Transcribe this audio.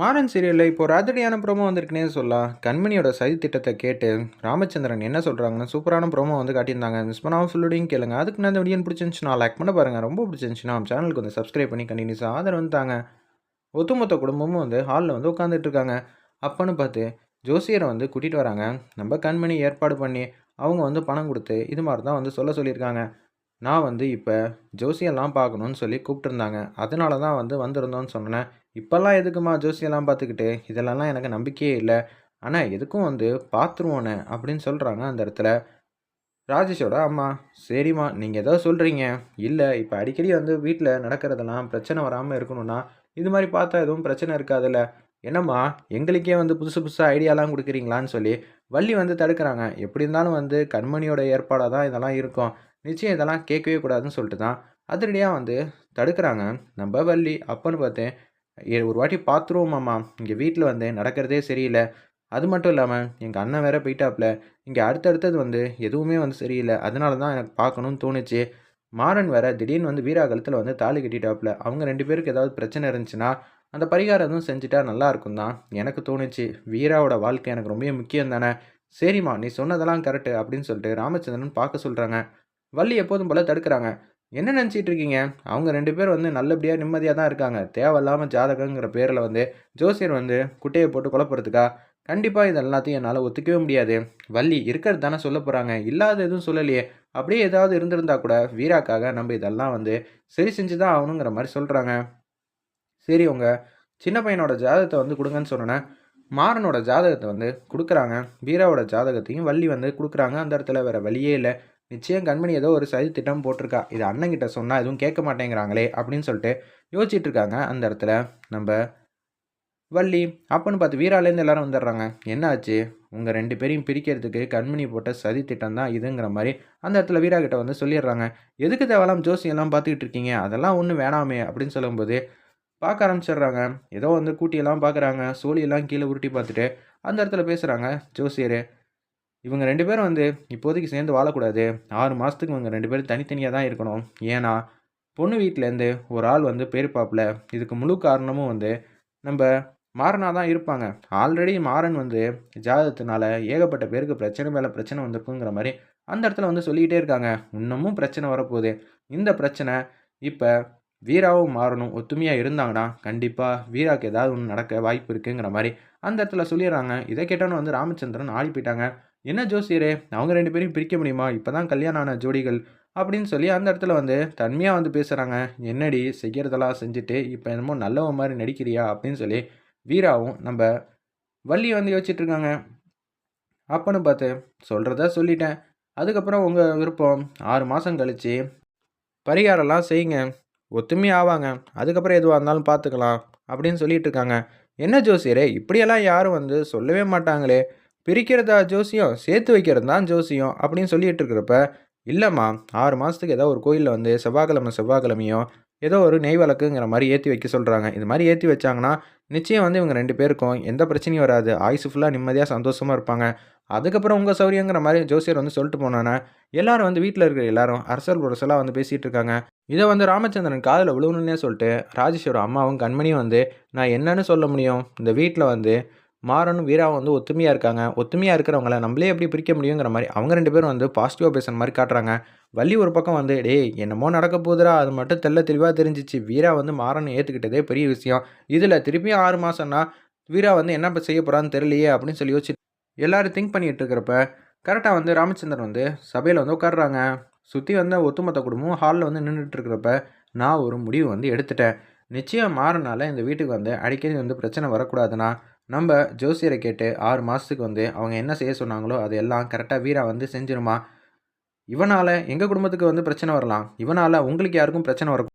மாறன் சீரியலில் இப்போ ராஜடியான ப்ரோமோ வந்திருக்குனே சொல்லலாம் கண்மணியோட சதி திட்டத்தை கேட்டு ராமச்சந்திரன் என்ன சொல்கிறாங்கன்னு சூப்பரான ப்ரோமோ வந்து காட்டியிருந்தாங்க. மிஸ் பண்ணாமல் ஃபுல்லோடையும் கேளுங்க. அதுக்கு நான் இந்த வீடியோ பிடிச்சிருந்துச்சுன்னா லைக் பண்ண பாருங்கள் ரொம்ப பிடிச்சிருந்துச்சுன்னா நம்ம சேனலுக்கு வந்து சப்ஸ்கிரைப் பண்ணி கண்டினியூஸாக ஆதரவு வந்துட்டாங்க ஒத்துமொத்த குடும்பமும் வந்து ஹாலில் வந்து உட்காந்துட்டு இருக்காங்க. அப்பன்னு பார்த்து ஜோசியரை வந்து கூட்டிகிட்டு வராங்க. நம்ம கண்மணி ஏற்பாடு பண்ணி அவங்க வந்து பணம் கொடுத்து இது மாதிரி தான் வந்து சொல்ல சொல்லியிருக்காங்க. நான் வந்து இப்போ ஜோசியெல்லாம் பார்க்கணுன்னு சொல்லி கூப்பிட்டுருந்தாங்க. அதனால தான் வந்து வந்திருந்தோன்னு சொன்னேன். இப்போல்லாம் எதுக்குமா ஜோசியெல்லாம் பார்த்துக்கிட்டு? இதெல்லாம் எனக்கு நம்பிக்கையே இல்லை. ஆனால் எதுக்கும் வந்து பார்த்துருவோன்னு அப்படின்னு சொல்கிறாங்க அந்த இடத்துல. ராஜேஷோட அம்மா சரிம்மா நீங்கள் ஏதோ சொல்கிறீங்க இல்லை இப்போ அடிக்கடி வந்து வீட்டில் நடக்கிறதெல்லாம் பிரச்சனை வராமல் இருக்கணும்னா இது மாதிரி பார்த்தா எதுவும் பிரச்சனை இருக்காதுல்ல. என்னம்மா எங்களுக்கே வந்து புதுசு புதுசாக ஐடியாலாம் கொடுக்குறீங்களான்னு சொல்லி வள்ளி வந்து தடுக்கிறாங்க. எப்படி இருந்தாலும் வந்து கண்மணியோட ஏற்பாடாக தான் இதெல்லாம் இருக்கும். நிச்சயம் இதெல்லாம் கேட்கவே கூடாதுன்னு சொல்லிட்டு தான் அதிரடியாக வந்து தடுக்கிறாங்க. நம்ம வள்ளி அப்பன்னு பார்த்தேன் ஒரு வாட்டி பார்த்துருவோமாம்மா இங்கே வீட்டில் வந்து நடக்கிறதே சரியில்லை. அது மட்டும் இல்லாமல் எங்கள் அண்ணன் வேற போயிட்டாப்புல இங்கே அடுத்தடுத்தது வந்து எதுவுமே வந்து சரியில்லை. அதனால தான் எனக்கு பார்க்கணும்னு தோணுச்சு. மாறன் வேற திடீர்னு வந்து வீராகலத்தில் வந்து தாலி கட்டிட்டாப்புல அவங்க ரெண்டு பேருக்கு ஏதாவது பிரச்சனை இருந்துச்சுன்னா அந்த பரிகாரம் எதுவும் செஞ்சுட்டா நல்லா இருக்கும் தான். எனக்கு தோணுச்சு. வீராவோட வாழ்க்கை எனக்கு ரொம்ப முக்கியம் தானே. சரிம்மா நீ சொன்னதெல்லாம் கரெக்டு அப்படின்னு சொல்லிட்டு ராமச்சந்திரன் பார்க்க சொல்கிறாங்க வள்ளி எப்போதும் போல் தடுக்கிறாங்க. என்ன நினச்சிட்டு இருக்கீங்க அவங்க ரெண்டு பேர் வந்து நல்லபடியாக நிம்மதியாக தான் இருக்காங்க. தேவையில்லாமல் ஜாதகங்கிற பேரில் வந்து ஜோசியர் வந்து குட்டையை போட்டு குழப்பறதுக்கா? கண்டிப்பாக இது எல்லாத்தையும் என்னால் ஒத்துக்கவே முடியாது. வள்ளி இருக்கிறது தானே சொல்ல போகிறாங்க இல்லாத எதுவும் சொல்லலையே. அப்படியே ஏதாவது இருந்திருந்தா கூட வீராக்காக நம்ம இதெல்லாம் வந்து சரி செஞ்சு தான் ஆகணுங்கிற மாதிரி சொல்கிறாங்க சரி உங்க சின்ன பையனோட ஜாதகத்தை வந்து கொடுங்கன்னு சொன்னேன் மாறனோட ஜாதகத்தை வந்து கொடுக்குறாங்க. வீராவோட ஜாதகத்தையும் வள்ளி வந்து கொடுக்குறாங்க. அந்த இடத்துல வேறு வழியே இல்லை. நிச்சயம் கண்மணி ஏதோ ஒரு சதி திட்டம் போட்டிருக்கா. இது அண்ணங்கிட்ட சொன்னால் எதுவும் கேட்க மாட்டேங்கிறாங்களே அப்படின்னு சொல்லிட்டு யோசிச்சுட்டு இருக்காங்க அந்த இடத்துல. நம்ம வள்ளி அப்பன்னு பார்த்து வீராலேருந்து எல்லாரும் வந்துடுறாங்க. என்னாச்சு உங்கள் ரெண்டு பேரையும் பிரிக்கிறதுக்கு கண்மணி போட்ட சதி திட்டம் தான் இதுங்கிற மாதிரி அந்த இடத்துல வீரா கிட்ட வந்து சொல்லிடுறாங்க. எதுக்கு தேவலாம் ஜோசியெல்லாம் பார்த்துக்கிட்டு இருக்கீங்க? அதெல்லாம் ஒன்றும் வேணாமே அப்படின்னு சொல்லும்போது பார்க்க ஆரம்பிச்சிடுறாங்க. ஏதோ வந்து கூட்டியெல்லாம் பார்க்குறாங்க. சோழியெல்லாம் கீழே உருட்டி பார்த்துட்டு அந்த இடத்துல பேசுகிறாங்க ஜோசியர் இவங்க ரெண்டு பேரும் வந்து இப்போதைக்கு சேர்ந்து வாழக்கூடாது. ஆறு மாதத்துக்கு இவங்க ரெண்டு பேரும் தனித்தனியாக தான் இருக்கணும். ஏன்னா பொண்ணு வீட்டிலேருந்து ஒரு ஆள் வந்து பேர் பேருப்பாப்புல இதுக்கு முழு காரணமும் வந்து நம்ம மாறனா தான் இருப்பாங்க. ஆல்ரெடி மாறன் வந்து ஜாதகத்தினால ஏகப்பட்ட பேருக்கு பிரச்சனை மேலே பிரச்சனை வந்திருக்குங்கிற மாதிரி அந்த இடத்துல வந்து சொல்லிக்கிட்டே இருக்காங்க. இன்னமும் பிரச்சனை வரப்போகுது. இந்த பிரச்சனை இப்போ வீராவும் மாறணும் ஒத்துமையாக இருந்தாங்கன்னா கண்டிப்பாக வீராவுக்கு ஏதாவது ஒன்று நடக்க வாய்ப்பு இருக்குங்கிற மாதிரி அந்த இடத்துல சொல்லிடுறாங்க. இதை கேட்டோன்னு வந்து ராமச்சந்திரன் ஆடி போயிட்டாங்க. என்ன ஜோசியரே அவங்க ரெண்டு பேரையும் பிரிக்க முடியுமா? இப்போ தான் கல்யாணம் ஆன ஜோடிகள் அப்படின்னு சொல்லி அந்த இடத்துல வந்து தன்மையாக வந்து பேசுகிறாங்க என்னடி செய்கிறதெல்லாம் செஞ்சுட்டு இப்போ என்னமோ நல்லவன் மாதிரி நடிக்கிறியா? அப்படின்னு சொல்லி வீராவும் நம்ம வள்ளி வந்து யோசிச்சுட்டு இருக்காங்க. அப்பன்னு பார்த்து சொல்கிறத சொல்லிட்டேன். அதுக்கப்புறம் உங்கள் விருப்பம். ஆறு மாதம் கழித்து பரிகாரம்லாம் செய்யுங்க. ஒத்துமையாக ஆவாங்க. அதுக்கப்புறம் எதுவாக இருந்தாலும் பார்த்துக்கலாம் அப்படின்னு சொல்லிட்டு இருக்காங்க. என்ன ஜோசியரே இப்படியெல்லாம் யாரும் வந்து சொல்லவே மாட்டாங்களே. பிரிக்கிறதா ஜோசியம்? சேர்த்து வைக்கிறது தான் ஜோசியம் அப்படின்னு சொல்லிட்டு இருக்கிறப்ப இல்லைம்மா ஆறு மாதத்துக்கு ஏதோ ஒரு கோயிலில் வந்து செவ்வாய்க்கிழமை செவ்வாய்க்கிழமையும் ஏதோ ஒரு நெய் விளக்குங்கிற மாதிரி ஏற்றி வைக்க சொல்கிறாங்க இது மாதிரி ஏற்றி வச்சாங்கன்னா நிச்சயம் வந்து இவங்க ரெண்டு பேருக்கும் எந்த பிரச்சனையும் வராது. ஆயுசு ஃபுல்லாக நிம்மதியாக சந்தோஷமாக இருப்பாங்க. அதுக்கப்புறம் உங்கள் சௌரியங்கிற மாதிரி ஜோசியர் வந்து சொல்லிட்டு போனோன்னே எல்லாரும் வந்து வீட்டில் இருக்கிற எல்லாரும் அரசல் புரசலாக வந்து பேசிகிட்டு இருக்காங்க. இதை வந்து ராமச்சந்திரன் காதில் விழுவணுன்னே சொல்லிட்டு ராஜேஷோட அம்மாவும் கண்மணியும் வந்து நான் என்னன்னு சொல்ல முடியும்? இந்த வீட்டில் வந்து மாறனும் வீராவும் வந்து ஒத்துமையாக இருக்காங்க. ஒத்துமையாக இருக்கிறவங்கள நம்மளே எப்படி பிரிக்க முடியுங்கிற மாதிரி அவங்க ரெண்டு பேரும் வந்து பாசிட்டிவாக பேசுகிற மாதிரி காட்டுறாங்க. வள்ளி ஒரு பக்கம் வந்து டேய் என்னமோ நடக்க போகுதுடா அது மட்டும் தெல்ல தெளிவாக தெரிஞ்சிச்சு. வீரா வந்து மாறனை ஏற்றுக்கிட்டதே பெரிய விஷயம். இதில் திருப்பியும் ஆறு மாதம்னா வீரா வந்து என்ன செய்ய போகிறான்னு தெரியலையே அப்படின்னு சொல்லி யோசிச்சு எல்லோரும் திங்க் பண்ணிட்டு இருக்கிறப்ப கரெக்டாக வந்து ராமச்சந்திரன் வந்து சபையில் வந்து உட்காடுறாங்க சுற்றி வந்த ஒத்துமொத்த குடும்பம் ஹாலில் வந்து நின்றுட்டு இருக்கிறப்ப நான் ஒரு முடிவு வந்து எடுத்துட்டேன். நிச்சயம் மாறனால இந்த வீட்டுக்கு வந்து அடிக்கடி வந்து பிரச்சனை வரக்கூடாதுண்ணா. நம்ம ஜோசியரை கேட்டு ஆறு மாதத்துக்கு வந்து அவங்க என்ன செய்ய சொன்னாங்களோ அது எல்லாம் கரெக்டாக வீரா வந்து செஞ்சிருமா? இவனால் எங்கள் குடும்பத்துக்கு வந்து பிரச்சனை வரலாம்? இவனால் உங்களுக்கு யாருக்கும் பிரச்சனை வர